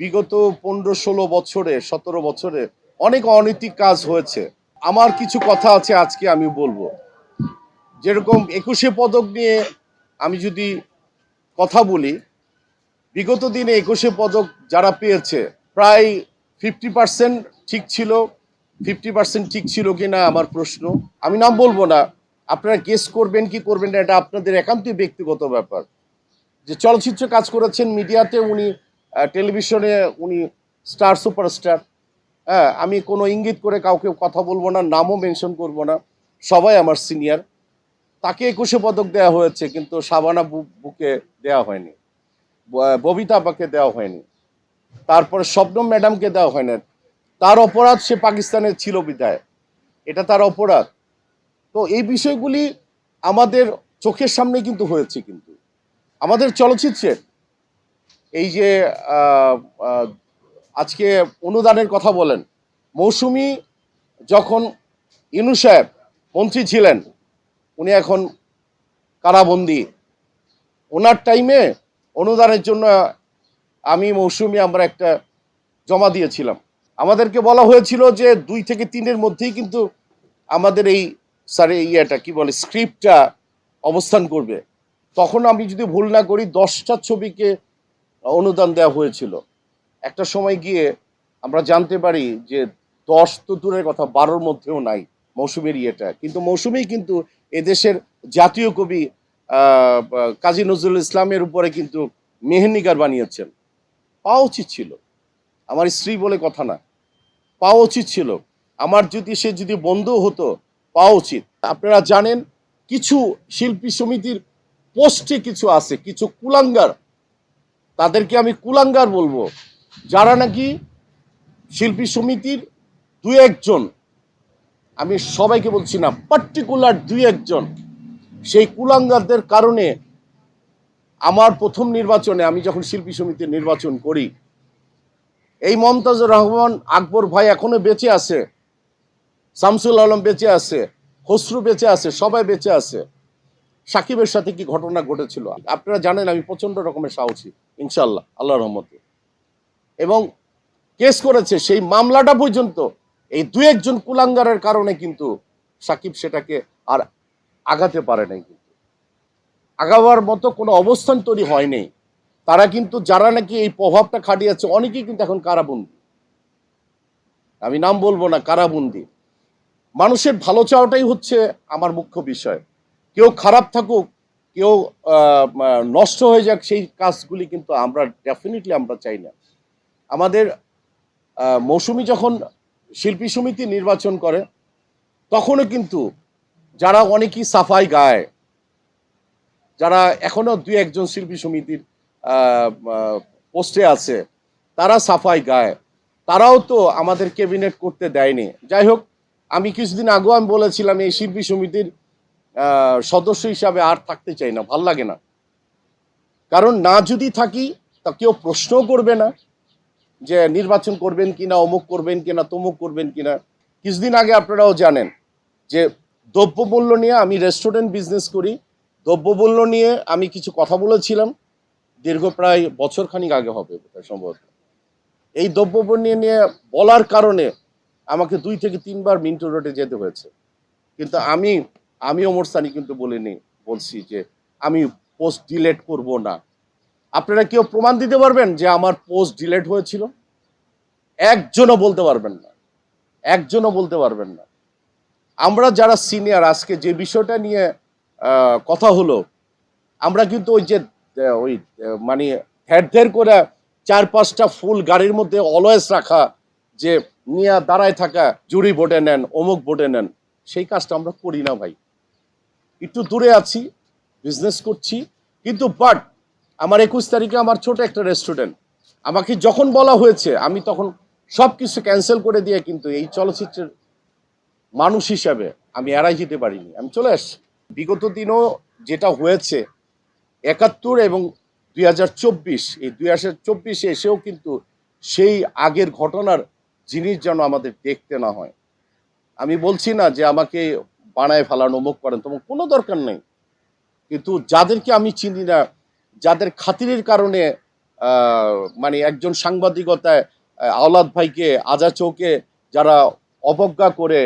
বিগত পনেরো ষোলো বছরে, সতেরো বছরে অনেক অনৈতিক কাজ হয়েছে। আমার কিছু কথা আছে আজকে আমি বলব। যেরকম একুশে পদক নিয়ে আমি যদি কথা বলি, বিগত দিনে একুশে পদক যারা পেয়েছে, প্রায় ফিফটি পার্সেন্ট ঠিক ছিল। ফিফটি পার্সেন্ট ঠিক ছিল কি না আমার প্রশ্ন। আমি নাম বলব না। আপনারা গেস করবেন কি করবেন না, এটা আপনাদের একান্তই ব্যক্তিগত ব্যাপার। যে চলচ্চিত্রে কাজ করেছেন মিডিয়াতে, উনি টেলিভিশনে উনি স্টার সুপারস্টার হ্যাঁ আমি কোনো ইঙ্গিত করে কাউকে কথা বলব না, নামও মেনশন করব না, সবাই আমার সিনিয়র তাকে একুশে পদক দেওয়া হয়েছে, কিন্তু সাবানা বু- বুকে দেওয়া হয়নি ববিতা আপাকে দেওয়া হয়নি, তারপরে শবনম ম্যাডামকে দেওয়া হয় না তার অপরাধ সে পাকিস্তানের ছিল বিদায় এটা তার অপরাধ। তো এই বিষয়গুলি আমাদের চোখের সামনে কিন্তু হয়েছে কিন্তু। আমাদের চলচ্চিত্রের এই যে আজকে অনুদানের কথা বলেন, মৌসুমি যখন ইনু সাহেব মন্ত্রী ছিলেন, উনি এখন কারাবন্দি। ওনার টাইমে অনুদানের জন্য আমি মৌসুমি আমরা একটা জমা দিয়েছিলাম। আমাদেরকে বলা হয়েছিল যে দুই থেকে তিনের মধ্যেই কিন্তু আমাদের এই স্যার ইয়েটা, কি বলে স্ক্রিপ্টটা অবস্থান করবে। তখন আমি যদি ভুল না করি, দশটা ছবিকে অনুদান দেওয়া হয়েছিল। একটা সময় গিয়ে আমরা জানতে পারি যে দশ তো দূরের কথা, বারোর মধ্যেও নাই, মৌসুমের ইয়েটা। কিন্তু মৌসুমেই কিন্তু এদেশের জাতীয় কবি কাজী নজরুল ইসলামের উপরে কিন্তু মেহেন্দিগার বানিয়েছেন। পাওয়া উচিত ছিল। আমার স্ত্রী বলে কথা না। পাওয়া উচিত ছিল। আমার যদি, সে যদি বন্ধু হতো, পাওয়া উচিত। আপনারা জানেন, কিছু শিল্পী সমিতির পোস্টে কিছু আছে, কিছু কুলাঙ্গার তাদেরকে আমি কুলাঙ্গার বলব। যারা নাকি শিল্পী সমিতির দুই একজন, আমি সবাইকে বলছি না পার্টিকুলার দুই একজন, সেই কুলাঙ্গারদের কারণে আমার প্রথম নির্বাচনে আমি যখন শিল্পী সমিতির নির্বাচন করি, এই মমতাজুর রহমান আকবর ভাই এখনও বেঁচে আছে, শামসুল আলম বেঁচে আছে, খসরু বেঁচে আছে, সবাই বেঁচে আছে। সাকিবের সাথে কি ঘটনা ঘটেছিল? আপনারা জানেন আমি প্রচণ্ড রকমের সাহসী ইনশাল্লাহ আল্লাহ রহমতে। এবং কেস করেছে, সেই মামলাটা পর্যন্ত এই দু একজন কুলাঙ্গারের কারণে কিন্তু সাকিব সেটাকে আর আগাতে পারে নাই কিন্তু। আগাবার মতো কোনো অবস্থান তৈরি হয়নি। তারা কিন্তু, যারা নাকি এই প্রভাবটা খাটিয়েছে, অনেকেই কিন্তু এখন কারাবন্দি। আমি নাম বলব না, কারাবন্দি। মানুষের ভালো চাওয়াটাই হচ্ছে আমার মুখ্য বিষয়। কেউ খারাপ থাকুক, কেউ নষ্ট হয়ে যাক, সেই কাজগুলি কিন্তু আমরা ডেফিনেটলি আমরা চাই না। আমাদের মৌসুমি যখন শিল্পী সমিতি নির্বাচন করে, তখনও কিন্তু যারা অনেকেই সাফাই গায়, যারা এখনও দুই একজন শিল্পী সমিতির পোস্টে আছে, তারা সাফাই গায়। তারাও তো আমাদের ক্যাবিনেট করতে দেয়নি। যাই হোক, আমি কিছুদিন আগেও আমি বলেছিলাম, এই শিল্পী সমিতির সদস্য হিসাবে আর থাকতে চাই না, ভালো লাগে না। কারণ না যদি থাকি, তা কেউ প্রশ্নও করবে না যে নির্বাচন করবেন কিনা, অমুক করবেন কিনা, তমুক করবেন কি কিনা। কিছুদিন আগে আপনারাও জানেন যে দ্রব্যমূল্য নিয়ে আমি রেস্টুরেন্ট বিজনেস করি। দ্রব্যমূল্য নিয়ে আমি কিছু কথা বলেছিলাম। দীর্ঘ প্রায় বছর খানিক আগে হবে সম্ভবত। এই দ্রব্যমূল্য নিয়ে বলার কারণে আমাকে দুই থেকে তিনবার মিন্টো রোডে যেতে হয়েছে। কিন্তু আমি আমি ওমর সানি কিন্তু বলিনি, বলছি যে আমি পোস্ট ডিলেট করব না। আপনারা কেউ প্রমাণ দিতে পারবেন যে আমার পোস্ট ডিলেট হয়েছিল? একজনও বলতে পারবেন না। একজনও বলতে পারবেন না। আমরা যারা সিনিয়র আজকে যে বিষয়টা নিয়ে কথা হলো, আমরা কিন্তু ওই যে ওই মানে হেড ধের করে চার পাঁচটা ফুল গাড়ির মধ্যে অলওয়েজ রাখা, যে নিয়ে দাঁড়ায় থাকা জুরি ভোটে নেন, অমুক ভোটে নেন, সেই কাজটা আমরা করি না ভাই। একটু দূরে আছি বিজনেস করছি। কিন্তু বাট আমার একুশ তারিখে আমার ছোট একটা রেস্টুরেন্ট আমাকে যখন বলা হয়েছে, আমি তখন সব কিছু ক্যান্সেল করে দিয়ে কিন্তু এই চলচ্চিত্রের মানুষ হিসাবে আমি এড়াই যেতে পারিনি। আমি চলে আসছি। বিগত দিনও যেটা হয়েছে, একাত্তর এবং দুই হাজার চব্বিশ, এই দুই হাজার চব্বিশে এসেও কিন্তু সেই আগের ঘটনার জিনিস যেন আমাদের দেখতে না হয়। আমি বলছি না যে আমাকে বানায় ফেলানো অমুক করেন তোমার কোনো দরকার নেই। কিন্তু যাদেরকে আমি চিনি না, যাদের খাতিরের কারণে মানে একজন সাংবাদিকতায় আওলাদ ভাইকে, আজা চৌকে যারা অবজ্ঞা করে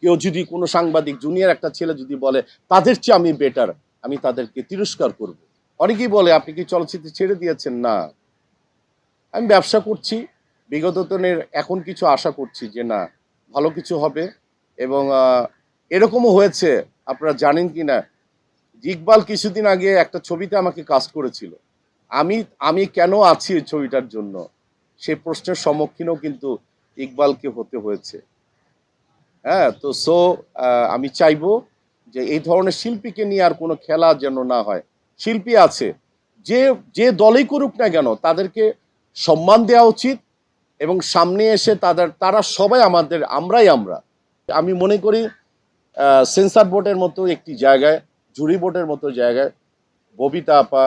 কেউ যদি কোনো সাংবাদিক, জুনিয়র একটা ছেলে যদি বলে, তাদের চেয়ে আমি বেটার আমি তাদেরকে তিরস্কার করব। অনেকেই বলে, আপনি কি চলচ্চিত্র ছেড়ে দিয়েছেন? না। আমি ব্যবসা করছি, বিগত দিনের এখন কিছু আশা করছি যে না, ভালো কিছু হবে এবং এরকমও হয়েছে, আপনারা জানেন কি না? ইকবাল কিছুদিন আগে একটা ছবিতে আমাকে কাজ করেছিল। আমি আমি কেন আছি ওই ছবিটার জন্য? সেই প্রশ্নের সম্মুখীনও কিন্তু ইকবালকে হতে হয়েছে। হ্যাঁ তো সো আমি চাইব যে এই ধরনের শিল্পীকে নিয়ে আর কোনো খেলা যেন না হয়। শিল্পী আছে, যে যে দলেই করুক না কেন, তাদেরকে সম্মান দেওয়া উচিত এবং সামনে এসে তাদের, তারা সবাই আমাদের, আমরাই আমরা। আমি মনে করি সেন্সার বোর্ডের মতো একটি জায়গায় জুরি বোর্ডের মতো জায়গায়, ববিতা আপা,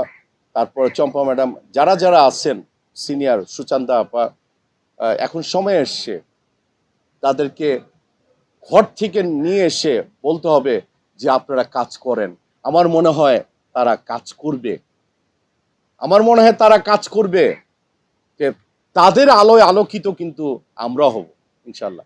তারপর চম্পা ম্যাডাম, যারা যারা আছেন সিনিয়র সুচান্দা আপা এখন সময় এসছে, তাদেরকে ঘর থেকে নিয়ে এসে বলতে হবে যে আপনারা কাজ করেন। আমার মনে হয় তারা কাজ করবে। আমার মনে হয় তারা কাজ করবে। তাদের আলোয় আলোকিত কিন্তু আমরা হব ইনশাল্লাহ